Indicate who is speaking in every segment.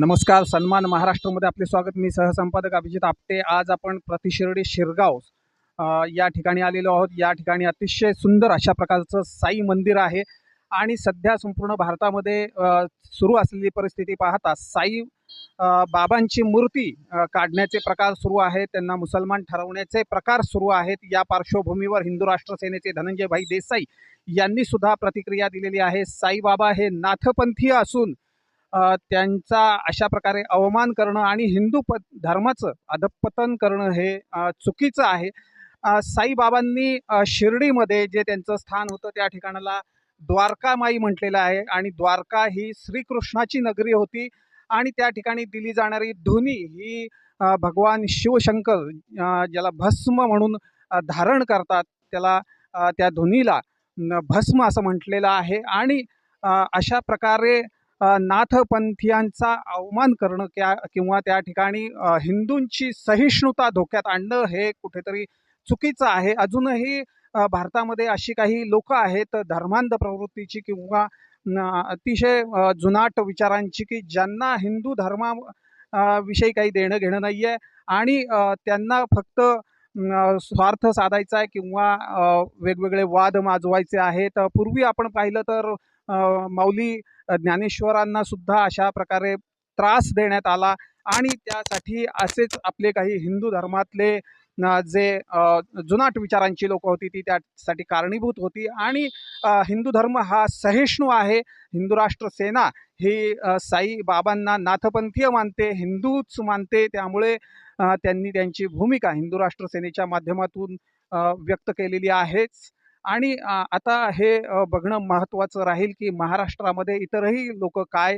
Speaker 1: नमस्कार सन्मान महाराष्ट्रामध्ये आपले स्वागत. मी सहसंपादक अभिजित आपटे. आज आपण प्रतिशिर्डी शिरगाव या ठिकाणी आलेलो आहोत. या ठिकाणी अतिशय सुंदर अशा प्रकारचं साई मंदिर आहे आणि सध्या संपूर्ण भारतामध्ये सुरू असलेली परिस्थिती पाहता साई बाबांची मूर्ती काढण्याचे प्रकार सुरू आहेत. त्यांना मुसलमान ठरवण्याचे प्रकार सुरू आहेत. या पार्श्वभूमीवर हिंदू राष्ट्र सेनेचे धनंजय भाई देसाई यांनी सुद्धा प्रतिक्रिया दिलेली आहे. साईबाबा हे नाथपंथीय असून त्यांचा अशा प्रकारे अवमान करणं आणि हिंदू प धर्माचं अधपतन करणं हे चुकीचं आहे. साईबाबांनी शिर्डीमध्ये जे त्यांचं स्थान होतं त्या ठिकाणाला द्वारकामाई म्हटलेलं आहे आणि द्वारका ही श्रीकृष्णाची नगरी होती आणि त्या ठिकाणी दिली जाणारी धुनी ही भगवान शिवशंकर ज्याला भस्म म्हणून धारण करतात त्याला त्या धुनीला भस्म असं म्हटलेलं आहे आणि अशा प्रकारे नाथपंथीयांचा अवमान करणं क्या किंवा त्या ठिकाणी हिंदूंची सहिष्णुता धोक्यात आणणं हे कुठेतरी चुकीचं आहे. अजूनही भारतामध्ये अशी काही लोक आहेत धर्मांध प्रवृत्तीची किंवा अतिशय जुनाट विचारांची की ज्यांना हिंदू धर्मा विषयी काही देणं घेणं नाही आहे आणि त्यांना फक्त स्वार्थ साधायचा आहे किंवा वेगवेगळे वाद माजवायचे आहेत. पूर्वी आपण पाहिलं तर माऊली ज्ञानेश्वरांना सुद्धा अशा प्रकारे त्रास देण्यात आला. आणि त्यासाठी असेच आपले काही हिंदू धर्मातले जे जुनाट विचारांची लोक होती ती त्यासाठी कारणीभूत होती. आणि हिंदू धर्म हा सहिष्णू आहे. हिंदू राष्ट्र सेना ही साई बाबांना नाथपंथीय मानते हिंदूच मानते. त्यामुळे त्यांनी त्यांची भूमिका हिंदू राष्ट्र सेनेच्या माध्यमातून व्यक्त केलेली आहेच. आणि आता हे बघणं महत्त्वाचं राहील की महाराष्ट्रामध्ये इतरही लोक काय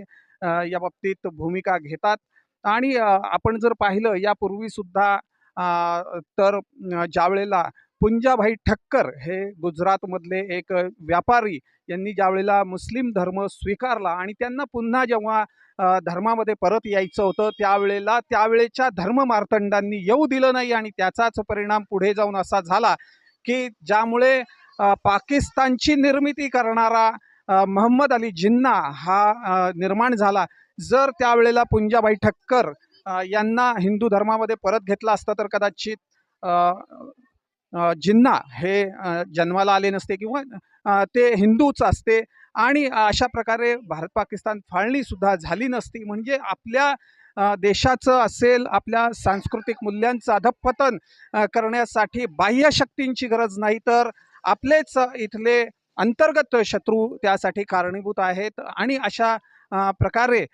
Speaker 1: या बाबतीत भूमिका घेतात? आणि आपण जर पाहिलं यापूर्वीसुद्धा तर ज्यावेळेला पुंजाभाई ठक्कर हे गुजरातमधले एक व्यापारी यांनी ज्यावेळेला मुस्लिम धर्म स्वीकारला आणि त्यांना पुन्हा जेव्हा धर्मामध्ये परत यायचं होतं त्यावेळेला त्यावेळेच्या धर्ममार्तंडांनी येऊ दिलं नाही आणि त्याचाच परिणाम पुढे जाऊन असा झाला की ज्यामुळे पाकिस्तानची निर्मिती करणारा महम्मद अली जिन्ना हा निर्माण झाला. जर त्यावेळेला पुंजाबाई ठक्कर यांना हिंदू धर्मामध्ये परत घेतला असता तर कदाचित जिन्ना हे जन्माला आले नसते किंवा ते हिंदूच असते. आणि अशा प्रकारे भारत पाकिस्तान फाळणीसुद्धा झाली नसती. म्हणजे आपल्या देशाचं असेल आपल्या सांस्कृतिक मूल्यांचं अधपतन करण्यासाठी बाह्य शक्तींची गरज नाही तर आपलेच इथले अंतर्गत शत्रू त्यासाठी कारणीभूत आहेत. आणि अशा प्रकारे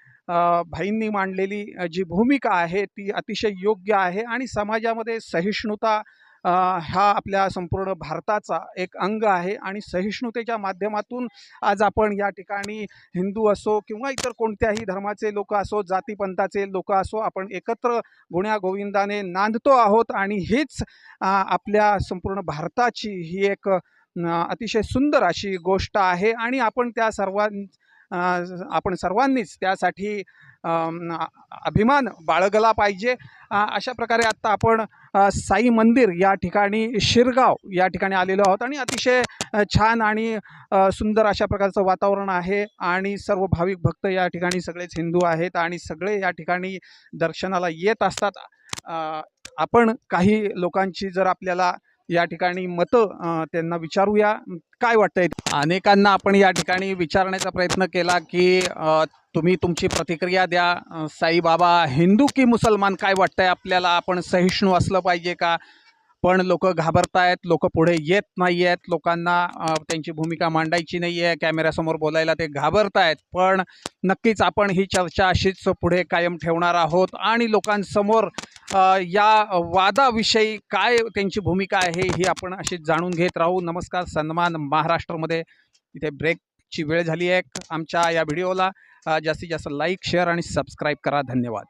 Speaker 1: भाईंनी मांडलेली जी भूमिका आहे ती अतिशय योग्य आहे. आणि समाजामध्ये सहिष्णुता हा आपल्या संपूर्ण भारताचा एक अंग आहे आणि सहिष्णुतेच्या माध्यमातून आज आपण या ठिकाणी हिंदू असो किंवा इतर कोणत्याही धर्माचे लोक असो जातीपंथाचे लोक असो आपण एकत्र गुण्या गोविंदाने नांदतो आहोत आणि हीच आपल्या संपूर्ण भारताची ही एक अतिशय सुंदर अशी गोष्ट आहे आणि आपण त्या सर्वां आपण सर्वांनीच त्यासाठी अभिमान बाळगला पाहिजे. अशा प्रकारे आत्ता आपण साई मंदिर या ठिकाणी शिरगाव या ठिकाणी आलेलो आहोत आणि अतिशय छान आणि सुंदर अशा प्रकारचं वातावरण आहे आणि सर्व भाविक भक्त या ठिकाणी सगळेच हिंदू आहेत आणि सगळे या ठिकाणी दर्शनाला येत असतात. आपण काही लोकांची जर आपल्याला या ठिकाणी मतं त्यांना विचारूया. काय वाटतंय? अनेकांना आपण या ठिकाणी विचारण्याचा प्रयत्न केला की तुम्ही तुमची प्रतिक्रिया द्या. साईबाबा हिंदू की मुसलमान काय वाटतंय? आपल्याला आपण सहिष्णू असलं पाहिजे का? पण लोक घाबरतायत लोक पुढे येत नाही आहेत लोकांना त्यांची भूमिका मांडायची नाही आहे कॅमेऱ्यासमोर बोलायला ते घाबरतायत. पण नक्कीच आपण ही चर्चा अशीच पुढे कायम ठेवणार आहोत. आणि लोकांसमोर या वादाविषयी काय त्यांची भूमिका आहे ही आपण अशी जाणून घेत राहू. नमस्कार सन्मान महाराष्ट्रामध्ये. इथे ब्रेकची वेळ झाली आहे. आमच्या या व्हिडिओला जास्तीत जास्त लाईक शेअर आणि सबस्क्राईब करा. धन्यवाद.